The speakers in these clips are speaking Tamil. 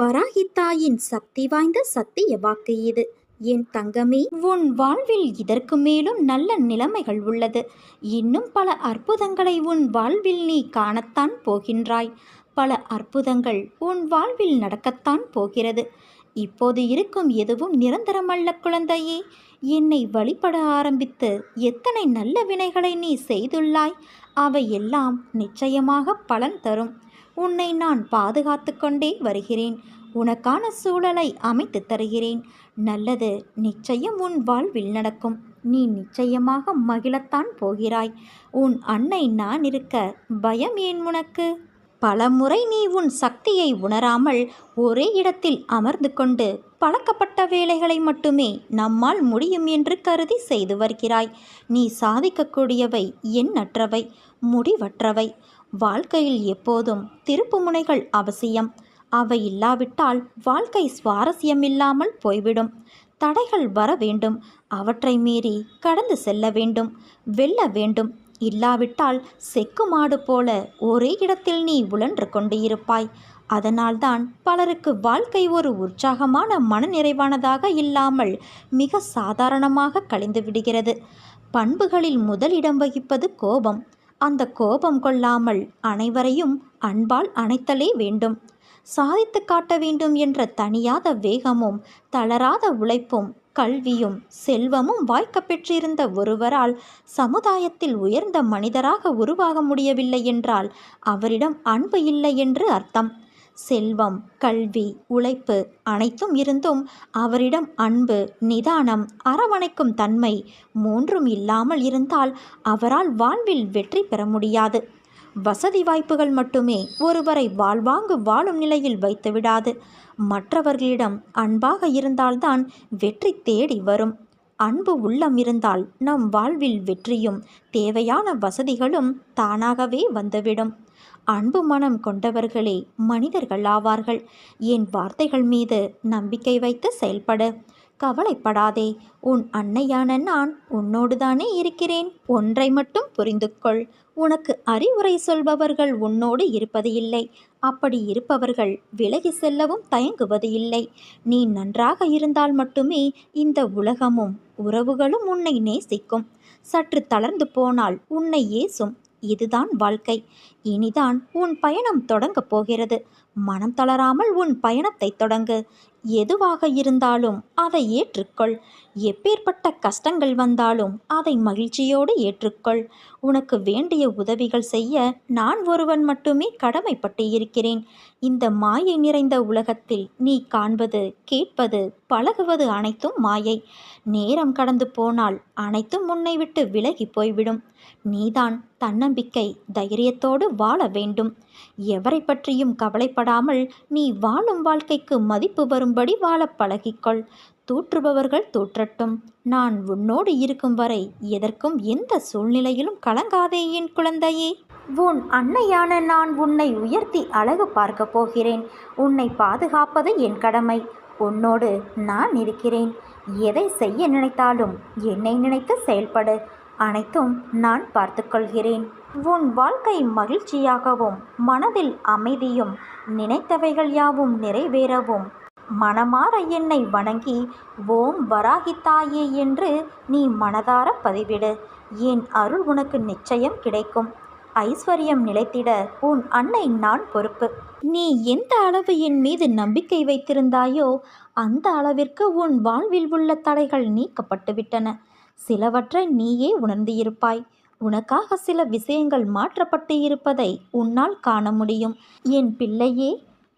வராகித்தாயின் சக்தி வாய்ந்த சத்திய வாக்கு இது. என் தங்கமே உன் வாழ்வில் இதற்கு மேலும் நல்ல நிலைமைகள் உள்ளது. இன்னும் பல அற்புதங்களை உன் வாழ்வில் நீ காணத்தான் போகின்றாய். பல அற்புதங்கள் உன் வாழ்வில் நடக்கத்தான் போகிறது. இப்போது இருக்கும் எதுவும் நிரந்தரமல்ல குழந்தையே. என்னை வழிபட ஆரம்பித்து எத்தனை நல்ல வினைகளை நீ செய்துள்ளாய். அவை எல்லாம் நிச்சயமாக பலன் தரும். உன்னை நான் பாதுகாத்து கொண்டே வருகிறேன். உனக்கான சூழலை அமைத்து தருகிறேன். நல்லது நிச்சயம் உன் வாழ்வில் நடக்கும். நீ நிச்சயமாக மகிழத்தான் போகிறாய். உன் அன்னை நான் இருக்க பயம் ஏன் உனக்கு? பலமுறை நீ உன் சக்தியை உணராமல் ஒரே இடத்தில் அமர்ந்து கொண்டு பழக்கப்பட்ட வேலைகளை மட்டுமே நம்மால் முடியும் என்று கருதி செய்து வருகிறாய். நீ சாதிக்கக்கூடியவை எண்ணற்றவை முடிவற்றவை. வாழ்க்கையில் எப்போதும் திருப்புமுனைகள் அவசியம். அவை இல்லாவிட்டால் வாழ்க்கை சுவாரஸ்யமில்லாமல் போய்விடும். தடைகள் வர வேண்டும். அவற்றை மீறி கடந்து செல்ல வேண்டும். வெல்ல வேண்டும். இல்லாவிட்டால் செக்கு மாடு போல ஒரே இடத்தில் நீ உழன்று கொண்டு இருப்பாய் அதனால்தான் பலருக்கு வாழ்க்கை ஒரு உற்சாகமான மனநிறைவானதாக இல்லாமல் மிக சாதாரணமாக கழிந்து விடுகிறது. பண்புகளில் முதலிடம் வகிப்பது கோபம். அந்த கோபம் கொள்ளாமல் அனைவரையும் அன்பால் அணைத்தலே வேண்டும். சாதித்து காட்ட வேண்டும் என்ற தனியாத வேகமும் தளராத உழைப்பும் கல்வியும் செல்வமும் வாய்க்க பெற்றிருந்த ஒருவரால் சமுதாயத்தில் உயர்ந்த மனிதராக உருவாக முடியவில்லை என்றால் அவரிடம் அன்பு இல்லை என்று அர்த்தம். செல்வம் கல்வி உழைப்பு அனைத்தும் இருந்தும் அவரிடம் அன்பு நிதானம் அரவணைக்கும் தன்மை மூன்றும் இல்லாமல் இருந்தால் அவரால் வாழ்வில் வெற்றி பெற முடியாது. வசதி வாய்ப்புகள் மட்டுமே ஒருவரை வாழ்வாங்கு வாழும் நிலையில் வைத்துவிடாது மற்றவர்களிடம் அன்பாக இருந்தால்தான் வெற்றி தேடி வரும். அன்பு உள்ளம் இருந்தால் நம் வாழ்வில் வெற்றியும் தேவையான வசதிகளும் தானாகவே வந்துவிடும். அன்பு மனம் கொண்டவர்களே மனிதர்கள் ஆவார்கள். என் வார்த்தைகள் மீது நம்பிக்கை வைத்து செயல்படு. கவலைப்படாதே உன் அன்னையான நான் உன்னோடுதானே இருக்கிறேன். ஒன்றை மட்டும் புரிந்து கொள் உனக்கு அறிவுரை சொல்பவர்கள் உன்னோடு இருப்பது இல்லை. அப்படி இருப்பவர்கள் விலகி செல்லவும் தயங்குவது இல்லை. நீ நன்றாக இருந்தால் மட்டுமே இந்த உலகமும் உறவுகளும் உன்னை நேசிக்கும். சற்று தளர்ந்து போனால் உன்னை ஏசும். இதுதான் வாழ்க்கை. இனிதான் உன் பயணம் தொடங்கப் போகிறது. மனம் தளராமல் உன் பயணத்தை தொடங்கு. எதுவாக இருந்தாலும் அதை ஏற்றுக்கொள். எப்பேற்பட்ட கஷ்டங்கள் வந்தாலும் அதை மகிழ்ச்சியோடு ஏற்றுக்கொள். உனக்கு வேண்டிய உதவிகள் செய்ய நான் ஒருவன் மட்டுமே கடமைப்பட்டு இருக்கிறேன். இந்த மாயை நிறைந்த உலகத்தில் நீ காண்பது கேட்பது பழகுவது அனைத்தும் மாயை. நேரம் கடந்து போனால் அனைத்தும் உன்னை விட்டு விலகி போய்விடும். நீதான் தன்னம்பிக்கை தைரியத்தோடு வாழ வேண்டும். எவரை பற்றியும் கவலைப்படாமல் நீ வாழும் வாழ்க்கைக்கு மதிப்பு வரும் வரும்படி வாழப் பழகிக்கொள். தூற்றுபவர்கள் தூற்றட்டும். நான் உன்னோடு இருக்கும் வரை எதற்கும் எந்த சூழ்நிலையிலும் கலங்காதே என் குழந்தையே. உன் அன்னையான நான் உன்னை உயர்த்தி அழகு பார்க்க போகிறேன். உன்னை பாதுகாப்பது என் கடமை. உன்னோடு நான் இருக்கிறேன். எதை செய்ய நினைத்தாலும் என்னை நினைத்து செயல்படு. அனைத்தும் நான் பார்த்துக்கொள்கிறேன் உன் வாழ்க்கை மகிழ்ச்சியாகவும் மனதில் அமைதியும் நினைத்தவைகள் யாவும் நிறைவேறவும் மனமாற என்னை வணங்கி ஓம் வராகித்தாயே என்று நீ மனதார பதிவிடு. என் அருள் உனக்கு நிச்சயம் கிடைக்கும். ஐஸ்வர்யம் நிலைத்திட உன் அன்னை நான் பொறுப்பு. நீ எந்த அளவு என் மீது நம்பிக்கை வைத்திருந்தாயோ அந்த அளவிற்கு உன் வாழ்வில் உள்ள தடைகள் நீக்கப்பட்டுவிட்டன. சிலவற்றை நீயே உணர்ந்து இருப்பாய் உனக்காக சில விஷயங்கள் மாற்றப்பட்டு இருப்பதை உன்னால் காண முடியும். என் பிள்ளையே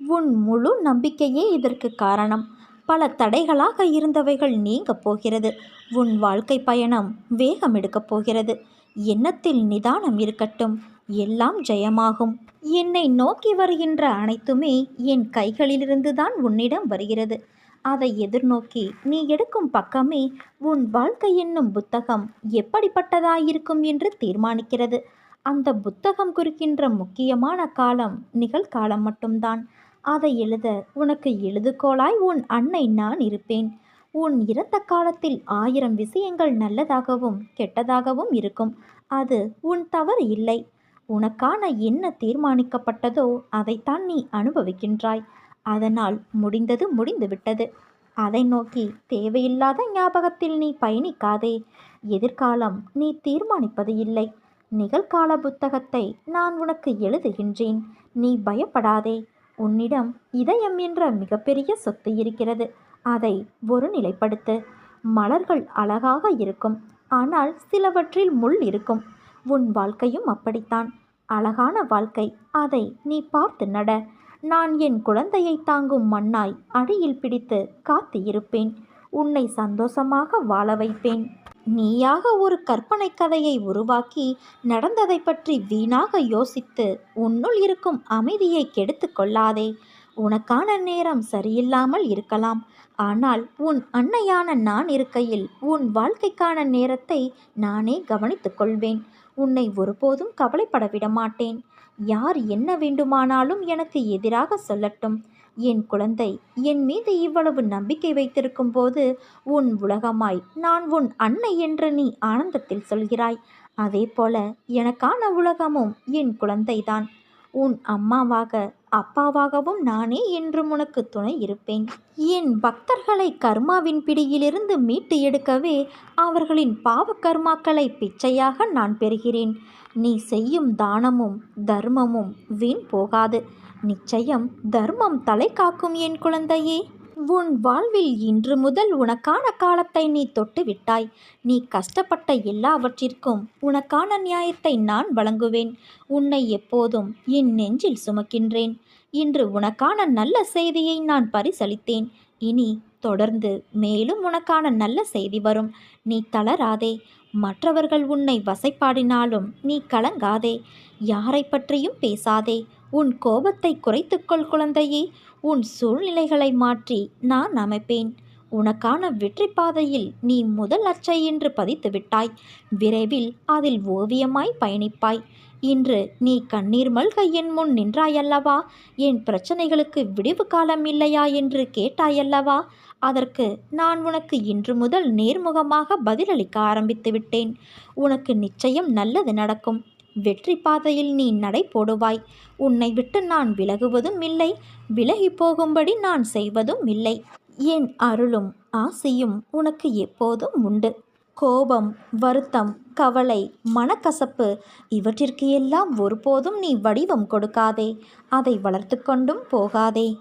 உன் முழு நம்பிக்கையே இதற்கு காரணம். பல தடைகளாக இருந்தவைகள் நீங்கப் போகிறது. உன் வாழ்க்கை பயணம் வேகம் எடுக்கப் போகிறது. எண்ணத்தில் நிதானம் இருக்கட்டும். எல்லாம் ஜெயமாகும். என்னை நோக்கி வருகின்ற அனைத்துமே என் கைகளிலிருந்து தான் உன்னிடம் வருகிறது. அதை எதிர்நோக்கி நீ எடுக்கும் பக்கமே உன் வாழ்க்கை என்னும் புத்தகம் எப்படிப்பட்டதாயிருக்கும் என்று தீர்மானிக்கிறது. அந்த புத்தகம் குறிக்கின்ற முக்கியமான காலம் நிகழ்காலம் மட்டும்தான். அதை எழுத உனக்கு எழுதுகோளாய் உன் அன்னை நான் இருப்பேன். உன் இறந்த காலத்தில் ஆயிரம் விஷயங்கள் நல்லதாகவும் கெட்டதாகவும் இருக்கும். அது உன் தவறு இல்லை. உனக்கான என்ன தீர்மானிக்கப்பட்டதோ அதைத்தான் நீ அனுபவிக்கின்றாய். அதனால் முடிந்தது முடிந்துவிட்டது. அதை நோக்கி தேவையில்லாத ஞாபகத்தில் நீ பயணிக்காதே. எதிர்காலம் நீ தீர்மானிப்பது இல்லை. நிகழ்கால புத்தகத்தை நான் உனக்கு எழுதுகின்றேன். நீ பயப்படாதே. உன்னிடம் இதயம் என்ற மிகப்பெரிய சொத்து இருக்கிறது. அதை ஒரு நிலைப்படுத்து. மலர்கள் அழகாக இருக்கும். ஆனால் சிலவற்றில் முள் இருக்கும். உன் வாழ்க்கையும் அப்படித்தான். அழகான வாழ்க்கை. அதை நீ பார்த்து நட. நான் என் குழந்தையை தாங்கும் மண்ணாய் அடியில் பிடித்து காத்து இருப்பேன். உன்னை சந்தோஷமாக வாழ வைப்பேன். நீயாக ஒரு கற்பனை கதையை உருவாக்கி நடந்ததை பற்றி வீணாக யோசித்து உன்னுள் இருக்கும் அமைதியை கெடுத்து கொள்ளாதே. உனக்கான நேரம் சரியில்லாமல் இருக்கலாம். ஆனால் உன் அன்னையான நான் இருக்கையில் உன் வாழ்க்கைக்கான நேரத்தை நானே கவனித்துக் கொள்வேன். உன்னை ஒருபோதும் கவலைப்பட விட மாட்டேன் யார் என்ன வேண்டுமானாலும் எனக்கு எதிராக சொல்லட்டும். என் குழந்தை என் மீது இவ்வளவு நம்பிக்கை வைத்திருக்கும் போது உன் உலகமாய் நான் உன் அன்னை என்று நீ ஆனந்தத்தில் சொல்கிறாய். அதே போல எனக்கான உலகமும் என் குழந்தைதான். உன் அம்மாவாக அப்பாவாகவும் நானே என்றும் உனக்கு துணை இருப்பேன். என் பக்தர்களை கர்மாவின் பிடியிலிருந்து மீட்டு எடுக்கவே அவர்களின் பாவ கர்மாக்களை பிச்சையாக நான் பெறுகிறேன். நீ செய்யும் தானமும் தர்மமும் வீண் போகாது. நிச்சயம் தர்மம் தலை காக்கும் என் குழந்தையே. உன் வாழ்வில் இன்று முதல் உனக்கான காலத்தை நீ தொட்டு விட்டாய் நீ கஷ்டப்பட்ட எல்லாவற்றிற்கும் உனக்கான நியாயத்தை நான் வழங்குவேன். உன்னை எப்போதும் என் நெஞ்சில் சுமக்கின்றேன். இன்று உனக்கான நல்ல செய்தியை நான் பரிசளித்தேன். இனி தொடர்ந்து மேலும் உனக்கான நல்ல செய்தி வரும். நீ தளராதே. மற்றவர்கள் உன்னை வசைப்பாடினாலும் நீ கலங்காதே. யாரை பற்றியும் பேசாதே. உன் கோபத்தை குறைத்துக்கொள் குழந்தையே. உன் சூழ்நிலைகளை மாற்றி நான் அமைப்பேன். உனக்கான வெற்றி பாதையில் நீ முதல் அச்சை என்று பதித்து விட்டாய். விரைவில் அதில் ஓவியமாய் பயணிப்பாய். இன்று நீ கண்ணீர் மல்க என் முன் நின்றாயல்லவா? என் பிரச்சனைகளுக்கு விடிவு காலம் இல்லையா என்று கேட்டாயல்லவா? அதற்கு நான் உனக்கு இன்று முதல் நேர்முகமாக பதிலளிக்க ஆரம்பித்து விட்டேன். உனக்கு நிச்சயம் நல்லது நடக்கும். வெற்றி பாதையில் நீ நடை போடுவாய். உன்னை விட்டு நான் விலகுவதும் இல்லை விலகி போகும்படி நான் செய்வதும் இல்லை. என் அருளும் ஆசையும் உனக்கு எப்போதும் உண்டு. கோபம் வருத்தம் கவலை மனக்கசப்பு இவற்றிற்கு எல்லாம் ஒருபோதும் நீ வடிவம் கொடுக்காதே. அதை வளர்த்து கொண்டும் போகாதே.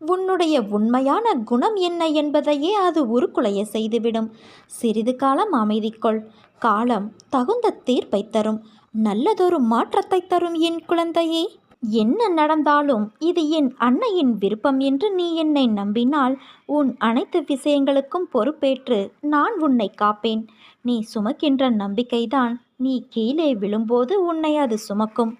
உன்னுடைய உண்மையான குணம் என்ன என்பதையே அது உருக்குலைய செய்துவிடும். சிறிது காலம் அமைதிக்கொள் காலம் தகுந்த தீர்ப்பை தரும். நல்லதொரு மாற்றத்தை தரும் என் குழந்தையே. என்ன நடந்தாலும் இது என் அன்னையின் விருப்பம் என்று நீ என்னை நம்பினால் உன் அனைத்து விஷயங்களுக்கும் பொறுப்பேற்று நான் உன்னை காப்பேன். நீ சுமக்கின்ற நம்பிக்கைதான் நீ கீழே விழும்போது உன்னை அது சுமக்கும்.